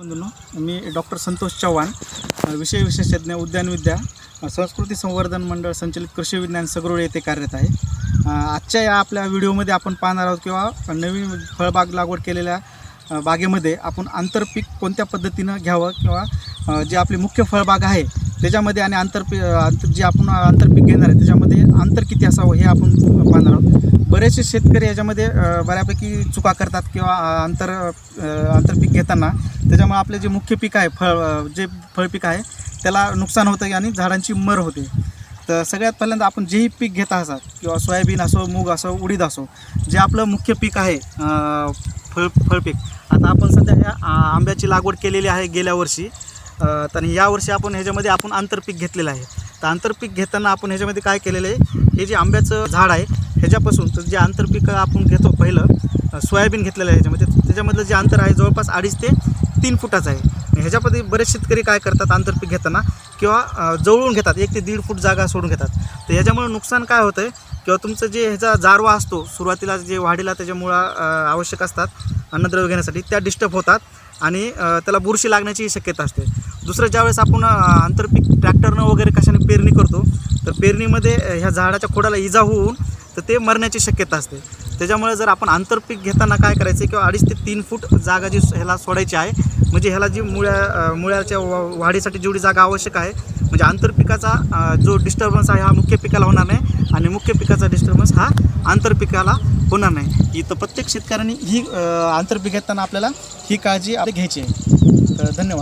बंधूंनो मी डॉक्टर संतोष चव्हाण विषय विशेषज्ञ उद्यानविद्या संस्कृती संवर्धन मंडळ संचलित कृषी विज्ञान सगरोळे येथे कार्यरत आहे. आजच्या या आपल्या व्हिडिओमध्ये आपण पाहणार आहोत किंवा नवीन फळबाग लागवड केलेल्या बागेमध्ये आपण आंतरपीक कोणत्या पद्धतीनं घ्यावं किंवा जे आपली मुख्य फळबाग आहे त्याच्यामध्ये आणि आंतरपी आंतर जे आपण आंतरपीक घेणार आहे त्याच्यामध्ये अंतर किती असावं हे आपण पाहणार आहोत. बरेचसे शेतकरी याच्यामध्ये बऱ्यापैकी चुका करतात किंवा आंतर आंतरपीक घेताना. त्याच्यामुळे आपले जे मुख्य पीक आहे फळ जे फळपीक आहे त्याला नुकसान होतं आणि झाडांची मर होते. तर सगळ्यात पहिल्यांदा आपण जेही पीक घेत असाल किंवा सोयाबीन असो मूग असो उडीद असो जे आपलं मुख्य पीक आहे फळ फळपीक आता आपण सध्या ह्या आंब्याची लागवड केलेली आहे गेल्या वर्षी. तर यावर्षी आपण ह्याच्यामध्ये आपण आंतरपीक घेतलेलं आहे. तर आंतरपीक घेताना आपण ह्याच्यामध्ये काय केलेलं आहे? हे जे आंब्याचं झाड आहे ह्याच्यापासून तर जे आंतरपीक आपण घेतो पहिलं सोयाबीन घेतलेलं आहे ह्याच्यामध्ये. त्याच्यामधलं जे अंतर आहे जवळपास अडीच ते तीन फुटाचं आहे. ह्याच्यामध्ये बरेच शेतकरी काय करतात आंतरपीक घेताना? किंवा जवळून घेतात एक ते दीड फूट जागा सोडून घेतात. तर ह्याच्यामुळे नुकसान काय होतं आहे किंवा तुमचं जे ह्याचा जारवा असतो सुरुवातीला जे वाढीला त्याच्यामुळं आवश्यक असतात अन्नद्रव्य घेण्यासाठी त्या डिस्टर्ब होतात आणि त्याला बुरशी लागण्याची शक्यता असते. दुसरं ज्यावेळेस आपण आंतरपीक ट्रॅक्टरनं वगैरे कशाने पेरणी करतो तर पेरणीमध्ये ह्या झाडाच्या खोडाला इजा होऊन तर ते मरण्याची शक्यता असते. त्याच्यामुळे जर आपण आंतरपीक घेताना काय करायचं किंवा अडीच ते तीन फूट जागा जी ह्याला सोडायची आहे म्हणजे ह्याला जी मुळ्या मुळ्याच्या वा- वाढीसाठी जेवढी जागा आवश्यक आहे म्हणजे आंतरपिकाचा जो डिस्टर्बन्स आहे हा मुख्य पिकाला होणार नाही. आणि मुख्य पिकाचा डिस्टर्बन्स हा आंतरपिकाला होणार नाही. इथं प्रत्येक शेतकऱ्यांनी ही आंतरपीक घेताना आपल्याला ही काळजी आपली घ्यायची आहे. तर धन्यवाद.